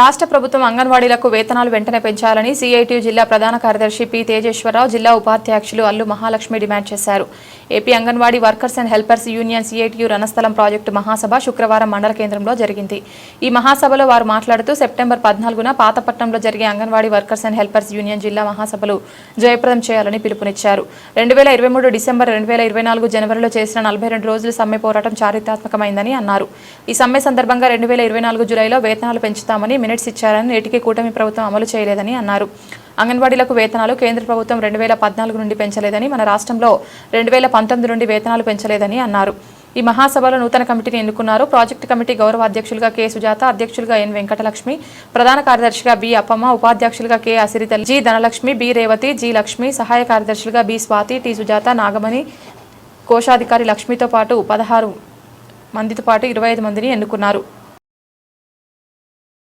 రాష్ట్ర ప్రభుత్వం అంగన్వాడీలకు వేతనాలు వెంటనే పెంచాలని సిఐటియు జిల్లా ప్రధాన కార్యదర్శి పి తేజేశ్వరరావు జిల్లా ఉపాధ్యక్షులు అల్లు మహాలక్ష్మి డిమాండ్ చేశారు. AP anganwadi workers and helpers union CITU Ranasthalam project మహాసభ శుక్రవారం మండల కేంద్రంలో జరిగింది. ఈ మహాసభలో వారు మాట్లాడుతూ సెప్టెంబర్ పద్నాలుగున పాతపట్నంలో జరిగే anganwadi workers and helpers union జిల్లా మహాసభలు జయప్రదం చేయాలని పిలుపునిచ్చారు. రెండు వేల ఇరవై మూడు డిసెంబర్ రెండు వేల ఇరవై నాలుగు జనవరిలో చేసిన నలభై రెండు రోజుల సమ్మె పోరాటం చారిత్రాత్మకమైందని అన్నారు. ఈ సమ్మె సందర్భంగా రెండు వేల ఇరవై నాలుగు జులైలో వేతనాలు పెంచుతామని మినిట్స్ ఇచ్చారని నేటికి కూటమి ప్రభుత్వం అమలు చేయలేదని అన్నారు. అంగన్వాడీలకు వేతనాలు కేంద్ర ప్రభుత్వం రెండు వేల పద్నాలుగు నుండి పెంచలేదని మన రాష్ట్రంలో రెండు వేల పంతొమ్మిది నుండి వేతనాలు పెంచలేదని అన్నారు. ఈ మహాసభలో నూతన కమిటీని ఎన్నుకున్నారు ప్రాజెక్టు కమిటీ గౌరవ అధ్యక్షులుగా కె సుజాత అధ్యక్షులుగా ఎన్ వెంకటలక్ష్మి ప్రధాన కార్యదర్శిగా బి అప్పమ్మ ఉపాధ్యక్షులుగా K Asiritalli G Dhanalakshmi B Revathi G Lakshmi సహాయ కార్యదర్శులుగా బి స్వాతి టి సుజాత నాగమణి కోశాధికారి లక్ష్మితో పాటు పదహారు మందితో పాటు ఇరవై ఐదు మందిని ఎన్నుకున్నారు.